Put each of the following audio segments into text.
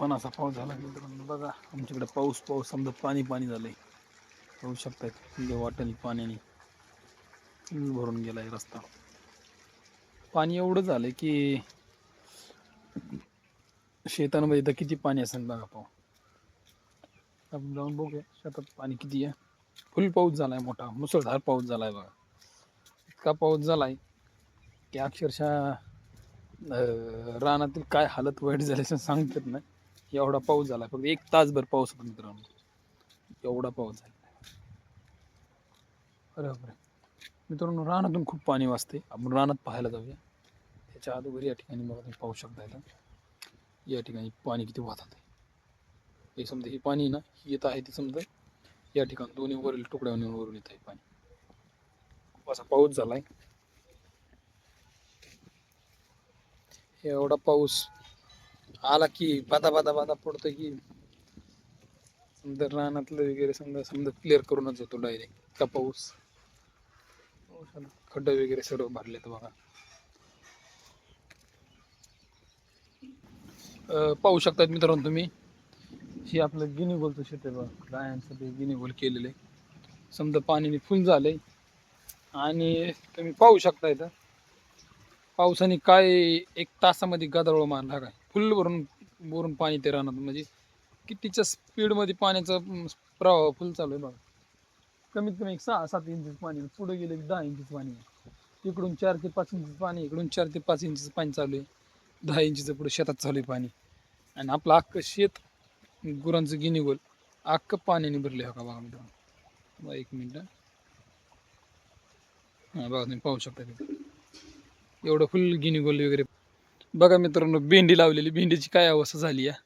पण असा पाऊस झाला. मित्रांनो बघा आमच्याकडे पाऊस पाऊस समजा पाणी पाणी झालंय. पाहू शकतात म्हणजे वाटेल पाण्याने. भरून गेलाय रस्ता. पाणी एवढं झालंय की शेतांमध्ये इथं किती पाणी असेल बघा पाहू. आपण जाऊन बघूया शेतात पाणी किती आहे. फुल पाऊस झालाय मोठा मुसळधार पाऊस झालाय बघा. इतका पाऊस झालाय की अक्षरशः रानातील काय हालत वाईट झाली सांगतात ना. एवढा पाऊस झाला फक्त एक तासभर पाऊस होता मित्रांनो. एवढा पाऊस झाला अरे मित्रांनो रानातून खूप पाणी वाजते आपण रानात पाहायला जाऊया. त्याच्या अगोदर या ठिकाणी बघा तुम्ही पाहू शकता या ठिकाणी पाणी किती वाहत आहे हे समजा हे पाणी ना येत आहे ते समजा या ठिकाणी दोन्ही वरील तुकड्यावरून वरून येत आहे पाणी. खूप असा पाऊस झालाय. एवढा पाऊस आला की बादा बादा बादा पडतो की समजा रानातलं वगैरे समजा समजा क्लिअर करूनच जातो डायरेक्ट का पाऊस? खड्डे वगैरे सर्व भरलेत बघा. पाहू शकतात मित्रांनो तुम्ही. हे आपलं गिनी गोलचं शेत आहे बघा. गायांचं ते गिनी गोल केलेलं. आहे समजा पाणीने फुल झालंय. आणि तुम्ही पाहू शकता इथं. पावसाने काय एक तासामध्ये गदारोळ मारला काय? फुल भरून भरून पाणी ते राहणार. म्हणजे कितीच्या स्पीडमध्ये पाण्याचा प्रवाह फुल चालू आहे बघा. कमीत कमी एक सहा सात इंचीच पाणी पुढे गेलं की दहा इंचीच पाणी आहे. इकडून चार ते पाच इंचीच पाणी इकडून चार ते पाच इंचचं पाणी चालू आहे. दहा इंचीचं पुढे शेतात चालू आहे पाणी. आणि आपलं अख्खं शेत गुरांचं गिनी गोल अख्खं पाण्याने भरले हो का बघा मित्रांनो. बघा एक मिनटं. हां बघा तुम्ही पाहू शकता तिथे. एवढं फुल गिनी गोल वगैरे बघा मित्रांनो भेंडी लावलेली. भेंडीची काय अवस्था झाली आहे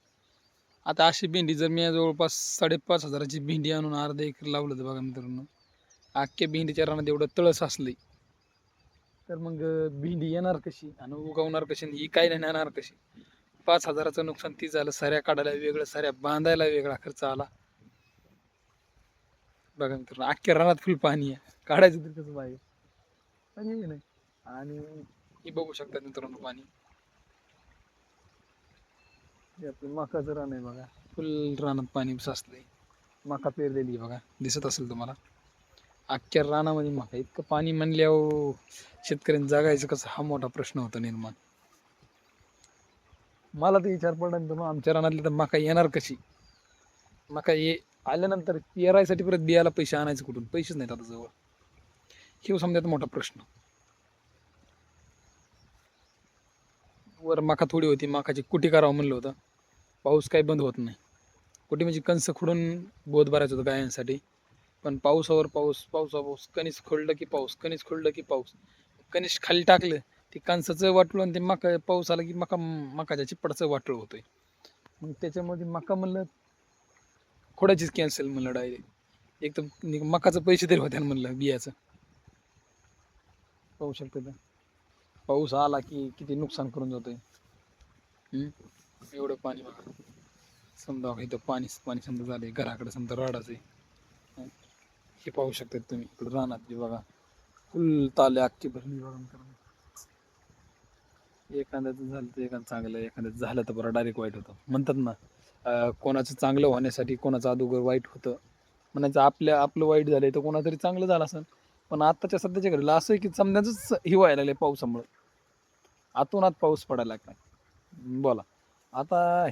आता अशी भेंडी जर मी जवळपास साडेपाच हजाराची भेंडी आणून अर्धा एकर लावलं तर बघा मित्रांनो अख्ख्या भेंडीच्या रानात एवढं तळस असली. तर मग भेंडी येणार कशी आणि उगवणार कशी ही काय नाही येणार कशी? पाच हजाराचं नुकसान ती झालं सऱ्या काढायला वेगळं सऱ्या बांधायला वेगळा खर्च आला. बघा मित्रांनो अख्ख्या रानात फुल पाणी आहे. काढायचं तर कसं पाहिजे नाही. आणि हे बघू शकतात मित्रांनो पाणी. हे आपलं मकाचं रान आहे बघा फुल रानात पाणी साचलंय. मका पेरलेली बघा दिसत असेल तुम्हाला. अख्ख्या रानामध्ये मका इतकं पाणी म्हणल्यावर शेतकऱ्यांनी जगायचं कसं? हा मोठा प्रश्न होता निर्माण. मला तर विचार पडला तुम्हाला मग आमच्या रानातली तर मका येणार कशी? मका ये आल्यानंतर पेरायसाठी परत बियाला पैसे आणायचे कुठून? पैसेच नाहीत आता जवळ. हे समजा मोठा प्रश्न. वर मका थोडी होती मकाची कुटी करावं म्हणलं होतं. पाऊस काही बंद होत नाही. कुटी म्हणजे कंस खुडून बोध भरायचं होतं गायांसाठी. पण पावसावर पाऊस पावसा पाऊस कणीस खोडलं की पाऊस कणीस खोळलं की पाऊस. कणीस खाली टाकलं ते कणसाचं वाटलं आणि ते मका पाऊस आला की मका मकाच्या चिप्पडाचं वाटलं होतं मग त्याच्यामध्ये मका म्हणलं खोडाचीच कॅन्सल म्हणलं डायरेक्ट एक तर मकाचं पैसे तरी होत्या म्हणलं बियाचं. पाहू शकतो का? पाऊस आला की किती नुकसान करून जातोय? हम्म? एवढं पाणी बघा. समजा बघा इथं पाणी पाणी समजा झालंय घराकडे समजा राडाच आहे. हं? पाहू शकतात तुम्ही. इकडं रानात बघा. फुल ताले अख्खी भरली बघा. एखाद्याचं झालं तर एखादं चांगलं एखाद्याचं झालं तर बरं डायरेक्ट वाईट होतं. म्हणतात ना कोणाचं चांगलं होण्यासाठी कोणाचं अगोदर वाईट होतं. म्हणायचं आपल्या आपलं वाईट झालंय तर कोणातरी चांगलं झालं असेल. पण आत्ताच्या सध्याच्या घडीला असं आहे की समजायचंच हे व्हायला लागलंय पावसामुळं. आतून आत पाऊस पडायला लागला. बोला. आता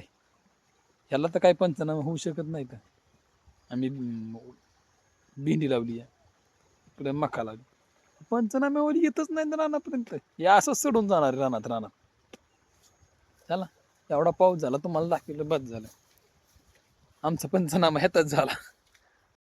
ह्याला तर काही पंचनामा होऊ शकत नाही तर आम्ही भेंडी लावली आहे. इकडे मका लावली. पंचनाम्यावर येतच नाही तर रानापर्यंत. हे असंच सोडून जाणार आहे रानात रानात. चला. एवढा पाऊस झाला तुम्हाला दाखवलं बस झालं. आमचा पंचनामा ह्यातच झाला.